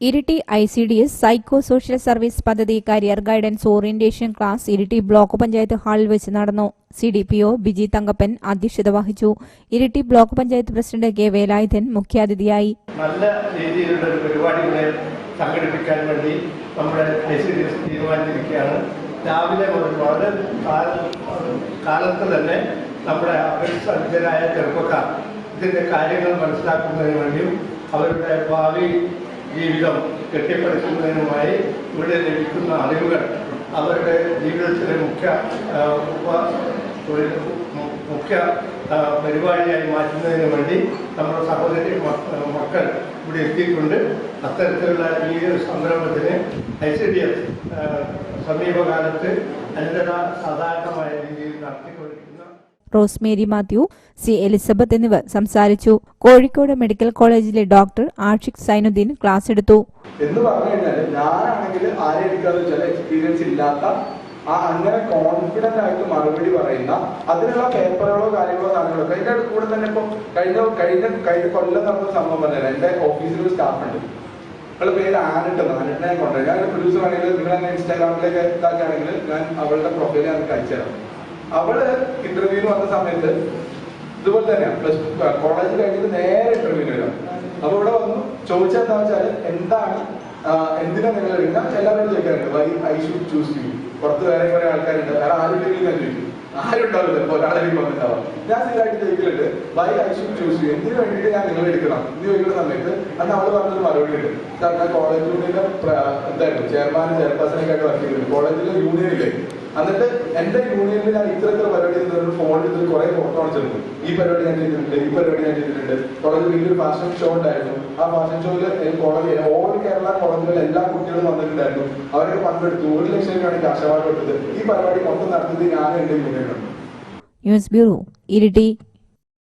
Iritty I C D S psycho social service പദ്ധതി career guidance orientation class Iritty block panchayat ഹാളിൽ വെച്ച് നടന്നു. C D P O Biji Thankappan അധ്യക്ഷത വഹിച്ചു. Iritty block panchayat president K Velayudhan മുഖ്യാതിഥിയായി. നല്ല രീതിയിലുള്ള ഒരു പരിപാടികളെ സംഘടിപ്പിക്കാൻ വേണ്ടി നമ്മുടെ ഐ തീരുമാനിച്ചിരിക്കുകയാണ്. രാവിലെ മുതൽ വളരെ കാല- കാലത്ത് തന്നെ നമ്മുടെ അപരിസജ്ജരായ ചെറുപ്പക്കാർ ഇതിന്റെ കാര്യങ്ങൾ മനസ്സിലാക്കുന്നതിന് വേണ്ടിയും അവരുടെ ഭാവി ജീവിതം കെട്ടിപ്പടുക്കുന്നതിനുമായി ഇവിടെ ലഭിക്കുന്ന അറിവുകൾ അവരുടെ ജീവിതത്തിലെ മുഖ്യ മുഖ്യ പരിപാടിയായി മാറ്റുന്നതിന് വേണ്ടി നമ്മുടെ സഹോദരി മക്ക- മക്കൾ ഇവിടെ എത്തിയിട്ടുണ്ട്. അത്തരത്തിലുള്ള ഈ ഒരു സംരംഭത്തിന് ഐ സി ഡി എഫ് സമീപകാലത്ത് അനന്തര സാധാരണമായ രീതിയിൽ നടത്തിക്കൊണ്ടിരിക്കുന്ന. റോസ്മേരി മാത്യു സി എലിസബത്ത് എന്നിവർ സംസാരിച്ചു. കോഴിക്കോട് മെഡിക്കൽ കോളേജിലെ ഡോക്ടർ ആഷിഖ് സൈനുദ്ദീൻ ക്ലാസ് എടുത്തു. എന്ന് പറഞ്ഞു കഴിഞ്ഞാൽ എക്സ്പീരിയൻസ് ഇല്ലാത്ത ആ അങ്ങനെ കോൺഫിഡന്റ് ആയിട്ട് മറുപടി പറയുന്ന അതിനുള്ള പേപ്പറുകളോ കാര്യങ്ങളോ സാധനങ്ങളോ അതിന്റെ കൂടെ തന്നെ ഇപ്പൊ കഴിഞ്ഞ കഴിഞ്ഞ കഴിഞ്ഞ കൊല്ലം നടന്ന സംഭവം പറഞ്ഞാൽ എന്റെ ഓഫീസിൽ ഒരു സ്റ്റാഫ് ഉണ്ട്. അവളുടെ പേര് ആനിട്ട് ആനിട്ടിനെ കൊണ്ടുവരും. ഞാൻ പ്രൊഡ്യൂസർ ആണെങ്കിൽ നിങ്ങൾ എന്നെ ഇൻസ്റ്റാഗ്രാമിലേക്ക് ഇതാക്കുകയാണെങ്കിൽ ഞാൻ അവളുടെ പ്രൊഫൈൽ ഞാൻ അയച്ചു തരാം അവൾ ഇന്റർവ്യൂവിന് വന്ന സമയത്ത് ഇതുപോലെ തന്നെയാണ് പ്ലസ് ടു കോളേജ് കഴിഞ്ഞിട്ട് നേരെ ഇന്റർവ്യൂവിന് വരാം. അപ്പൊ ഇവിടെ വന്നു ചോദിച്ചെന്താ വെച്ചാൽ എന്താണ് എന്തിനാ നിങ്ങൾ എടുക്കാൻ എല്ലാവരും ചോദിക്കാറുണ്ട് why I should choose you പുറത്ത് വേറെ കുറെ ആൾക്കാരുണ്ട് വേറെ ആരുണ്ടെങ്കിലും ഞാൻ ചോദിക്കും. ആരും ഉണ്ടാവില്ല ഒരാളെങ്കിലും വന്നിട്ടാവാം ഞാൻ സ്ഥിരമായിട്ട് ചോദിക്കലുണ്ട് why I should choose you എന്തിനു വേണ്ടിയിട്ട് ഞാൻ നിങ്ങൾ എടുക്കണം? എന്ന് ചോദിക്കുന്ന സമയത്ത് അന്ന് അവൾ പറഞ്ഞൊരു മറുപടി ഉണ്ട്. കോളേജ് യൂണിയന്റെ എന്തായിരുന്നു ചെയർമാൻ ചെയർപേഴ്സണൊക്കെ ആയിട്ട് വർക്ക് ചെയ്തിട്ടുണ്ട്. കോളേജിലെ യൂണിയനില്ലേ എന്നിട്ട് എന്റെ യൂണിയനിൽ ഞാൻ ഇത്ര ഇത്ര പരിപാടി ഫോണിൽ എടുത്ത് കുറെ ഫോട്ടോ അടിച്ചിരുന്നു ഈ പരിപാടി ഞാൻ ചെയ്തിട്ടുണ്ട് ഈ പരിപാടി ഞാൻ ചെയ്തിട്ടുണ്ട്. കോളേജിൽ വലിയൊരു ഫാഷൻ ഷോ ഉണ്ടായിരുന്നു. ആ ഫാഷൻ ഷോയിൽ കോളേജ് ഓൾ കേരള കോളേജിലെ എല്ലാ കുട്ടികളും വന്നിട്ടുണ്ടായിരുന്നു. അവരൊക്കെ പങ്കെടുത്തു. ഒരു ലക്ഷം രൂപയാണ് കാശവാട് കൊടുത്തത്. ഈ പരിപാടി മൊത്തം നടത്തിയത് ഞാൻ എന്റെ യൂണിയനാണ്. News bureau Iritty.